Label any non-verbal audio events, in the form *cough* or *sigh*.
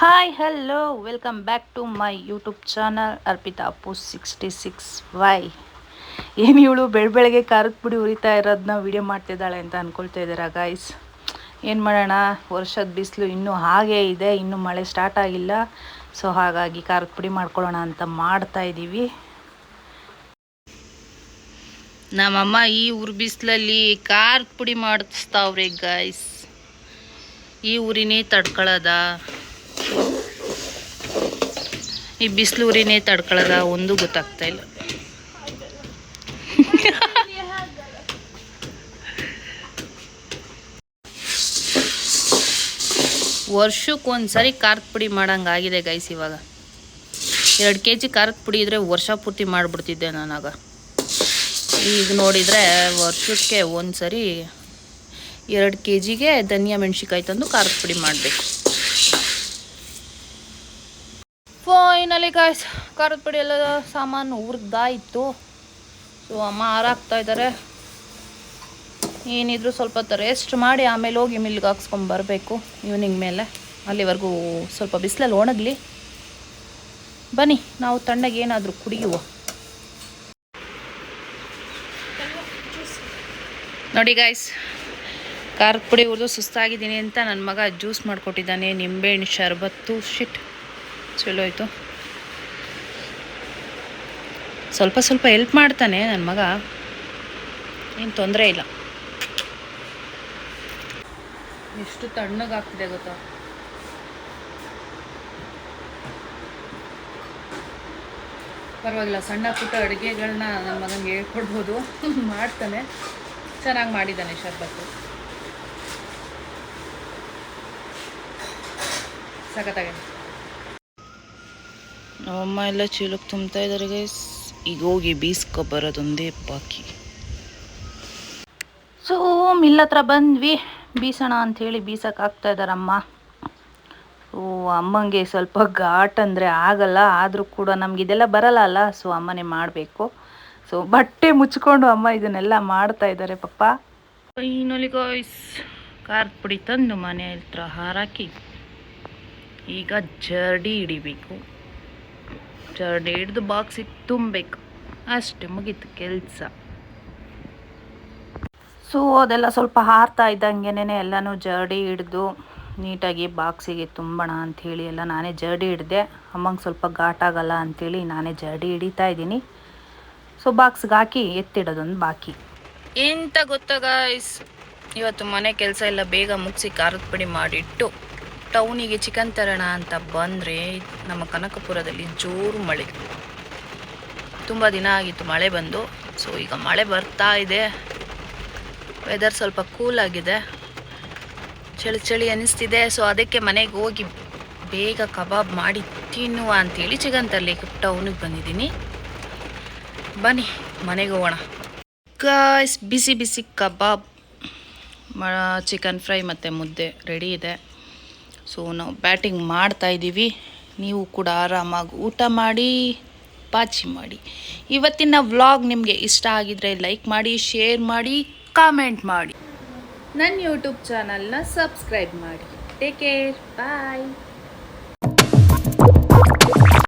Hi hello welcome back to my YouTube channel Arpita Appu sixty six Y ಏನು ಇವಳು ಬೆಳ ಬೆಳಗ್ಗೆ ಖಾರದ ಪುಡಿ ಉರಿತಾ ಇರೋದನ್ನ ವಿಡಿಯೋ ಮಾಡ್ತಿದ್ದಾಳೆ ಅಂತ ಅಂದ್ಕೊಳ್ತಾ ಇದ್ದೀರಾ ಗಾಯ್ಸ್ ಏನು ಮಾಡೋಣ? ವರ್ಷದ ಬಿಸಿಲು ಇನ್ನೂ ಹಾಗೇ ಇದೆ, ಇನ್ನೂ ಮಳೆ ಸ್ಟಾರ್ಟ್ ಆಗಿಲ್ಲ. ಸೊ ಹಾಗಾಗಿ ಖಾರದ ಪುಡಿ ಮಾಡ್ಕೊಳ್ಳೋಣ ಅಂತ ಮಾಡ್ತಾ ಇದ್ದೀವಿ ನಮ್ಮಮ್ಮ ಈ ಊರು ಬಿಸಿಲಲ್ಲಿ ಖಾರದ ಪುಡಿ ಮಾಡಿಸ್ತಾವ್ರಿ ಗಾಯ್ಸ್ ಈ ಊರಿನೇ ತಡ್ಕೊಳ್ಳೋದ ಈ ಬಿಸಿಲು ಉರಿನೇ ತಡ್ಕೊಳ್ಳೋದ ಒಂದು ಗೊತ್ತಾಗ್ತಾ ಇಲ್ಲ. ವರ್ಷಕ್ಕೆ ಒಂದು ಸರಿ ಖಾರದ ಪುಡಿ ಮಾಡೋಂಗಾಗಿದೆ ಗೈಸ್ ಇವಾಗ. ಎರಡು ಕೆ ಜಿ ಖಾರದ ಪುಡಿ ಇದ್ದರೆ ವರ್ಷ ಪೂರ್ತಿ ಮಾಡಿಬಿಡ್ತಿದ್ದೆ ನಾನಾಗ. ಈಗ ನೋಡಿದರೆ ವರ್ಷಕ್ಕೆ ಒಂದು ಸರಿ ಎರಡು ಕೆ ಜಿಗೆ ಧನಿಯಾ ಮೆಣಸಿಕಾಯಿ ತಂದು ಖಾರದ ಪುಡಿ ಮಾಡಬೇಕು. ಫೈನಲಿ ಗಾಯ್ಸ್ ಖಾರದ ಪುಡಿ ಎಲ್ಲ ಸಾಮಾನು ಹುರಿದಾಯಿತು ಸೊ ಅಮ್ಮ ಹಾರಾಕ್ತಾ ಇದ್ದಾರೆ ಏನಿದ್ರು ಸ್ವಲ್ಪ ಹೊತ್ತು ರೆಸ್ಟ್ ಮಾಡಿ ಆಮೇಲೆ ಹೋಗಿ ಮಿಲ್ಗೆ ಹಾಕ್ಸ್ಕೊಂಡು ಬರಬೇಕು ಈವ್ನಿಂಗ್ ಮೇಲೆ. ಅಲ್ಲಿವರೆಗೂ ಸ್ವಲ್ಪ ಬಿಸಿಲಲ್ಲಿ ಒಣಗಲಿ. ಬನ್ನಿ, ನಾವು ತಣ್ಣಗೆ ಏನಾದರೂ ಕುಡಿಯುವ. ನೋಡಿ ಗಾಯ್ಸ್ ಖಾರದ ಪುಡಿ ಹುರಿದು ಸುಸ್ತಾಗಿದ್ದೀನಿ ಅಂತ ನನ್ನ ಮಗ ಜ್ಯೂಸ್ ಮಾಡಿಕೊಟ್ಟಿದ್ದಾನೆ, ನಿಂಬೆಹಣ್ಣು ಶರ್ಬತ್ತು ಶಿಟ್ ಚಲೋ ಆಯಿತು. ಸ್ವಲ್ಪ ಸ್ವಲ್ಪ ಹೆಲ್ಪ್ ಮಾಡ್ತಾನೆ ನನ್ನ ಮಗ. ಏನು ತೊಂದರೆ ಇಲ್ಲ. ಎಷ್ಟು ತಣ್ಣಗಾಗ್ತಿದೆ ಗೊತ್ತಾ? ಪರವಾಗಿಲ್ಲ, ಸಣ್ಣ ಪುಟ್ಟ ಅಡುಗೆಗಳನ್ನ ನನ್ನ ಮಗನಿಗೆ ಹೇಳ್ಕೊಡ್ಬೋದು. *laughs* ಮಾಡ್ತಾನೆ. ಚೆನ್ನಾಗಿ ಮಾಡಿದ್ದಾನೆ ಶರ್ಬತ್ತು. ಸಖತ್ತಾಗಿದೆ. ನಮ್ಮಮ್ಮ ಎಲ್ಲ ಚೀಲಕ್ಕೆ ತುಂಬ್ತಾ ಇದ್ದಾರೆ ಗೈಸ್ ಈಗ ಹೋಗಿ ಬೀಸ್ಕೊ ಬರೋದೊಂದೇ ಬಾಕಿ. ಸೊ ಮಿಲ್ ಹತ್ರ ಬಂದ್ವಿ. ಬೀಸೋಣ ಅಂಥೇಳಿ ಬೀಸಕ್ಕೆ ಆಗ್ತಾ ಇದ್ದಾರಮ್ಮ. ಓ ಅಮ್ಮಂಗೆ ಸ್ವಲ್ಪ ಘಾಟ್ ಅಂದರೆ ಆಗಲ್ಲ ಆದರೂ ಕೂಡ ನಮ್ಗೆ ಇದೆಲ್ಲ ಬರಲ್ಲ ಅಲ್ಲ? ಸೊ ಅಮ್ಮನೇ ಮಾಡಬೇಕು. ಸೊ ಬಟ್ಟೆ ಮುಚ್ಕೊಂಡು ಅಮ್ಮ ಇದನ್ನೆಲ್ಲ ಮಾಡ್ತಾ ಇದ್ದಾರೆ ಪಪ್ಪ. ಫೈನಲಿ ಗಾಯ್ಸ್ ಖಾರದ ಪುಡಿ ತಂದು ಮನೆ ಹತ್ರ ಹಾರಾಕಿ ಈಗ ಜರ್ಡಿ ಹಿಡಿಬೇಕು. ಜರ್ಡಿ ಹಿಡ್ದು ಬಾಕ್ಸಿಗೆ ತುಂಬಬೇಕು. ಅಷ್ಟೇ ಮುಗೀತು ಕೆಲಸ. ಸೊ ಅದೆಲ್ಲ ಸ್ವಲ್ಪ ಹಾರ್ತಾ ಇದ್ದಂಗೆನೇ ಎಲ್ಲನೂ ಜರ್ಡಿ ಹಿಡ್ದು ನೀಟಾಗಿ ಬಾಕ್ಸಿಗೆ ತುಂಬೋಣ ಅಂಥೇಳಿ ಎಲ್ಲ ನಾನೇ ಜರ್ಡಿ ಹಿಡ್ದೆ. ಅಮ್ಮಂಗೆ ಸ್ವಲ್ಪ ಘಾಟಾಗಲ್ಲ ಅಂಥೇಳಿ ನಾನೇ ಜರ್ಡಿ ಹಿಡಿತಾ ಇದ್ದೀನಿ. ಸೊ ಬಾಕ್ಸ್ಗೆ ಹಾಕಿ ಎತ್ತಿಡೋದೊಂದು ಬಾಕಿ. ಎಂತ ಗೊತ್ತಾಗ ಗಾಯ್ಸ್ ಇವತ್ತು ಮನೆ ಕೆಲಸ ಎಲ್ಲ ಬೇಗ ಮುಗಿಸಿ ಖಾರದ ಪುಡಿ ಮಾಡಿಟ್ಟು ಟೌನಿಗೆ ಚಿಕನ್ ತರೋಣ ಅಂತ ಬಂದರೆ ನಮ್ಮ ಕನಕಪುರದಲ್ಲಿ ಜೋರು ಮಳೆ. ತುಂಬ ದಿನ ಆಗಿತ್ತು ಮಳೆ ಬಂದು. ಸೊ ಈಗ ಮಳೆ ಬರ್ತಾ ಇದೆ. ವೆದರ್ ಸ್ವಲ್ಪ ಕೂಲ್ ಆಗಿದೆ. ಚಳಿ ಚಳಿ ಅನ್ನಿಸ್ತಿದೆ ಸೊ ಅದಕ್ಕೆ ಮನೆಗೆ ಹೋಗಿ ಬೇಗ ಕಬಾಬ್ ಮಾಡಿ ತಿನ್ನುವ ಅಂತೇಳಿ ಚಿಕನ್ ತರಲಿಕ್ಕೆ ಟೌನಿಗೆ ಬಂದಿದ್ದೀನಿ. ಬನ್ನಿ, ಮನೆಗೆ ಹೋಗೋಣ. ಬಿಸಿ ಬಿಸಿ ಕಬಾಬ್ ಚಿಕನ್ ಫ್ರೈ ಮತ್ತು ಮುದ್ದೆ ರೆಡಿ ಇದೆ. ಸೊ ನಾವು ಬ್ಯಾಟಿಂಗ್ ಮಾಡ್ತಾ ಇದ್ದೀವಿ. ನೀವು ಕೂಡ ಆರಾಮಾಗಿ ಊಟ ಮಾಡಿ, ಪಾಚಿ ಮಾಡಿ. ಇವತ್ತಿನ ವ್ಲಾಗ್ ನಿಮಗೆ ಇಷ್ಟ ಆಗಿದ್ರೆ ಲೈಕ್ ಮಾಡಿ ಶೇರ್ ಮಾಡಿ ಕಾಮೆಂಟ್ ಮಾಡಿ. ನನ್ನ ಯೂಟ್ಯೂಬ್ ಚಾನಲ್ನ ಸಬ್ಸ್ಕ್ರೈಬ್ ಮಾಡಿ. Take care bye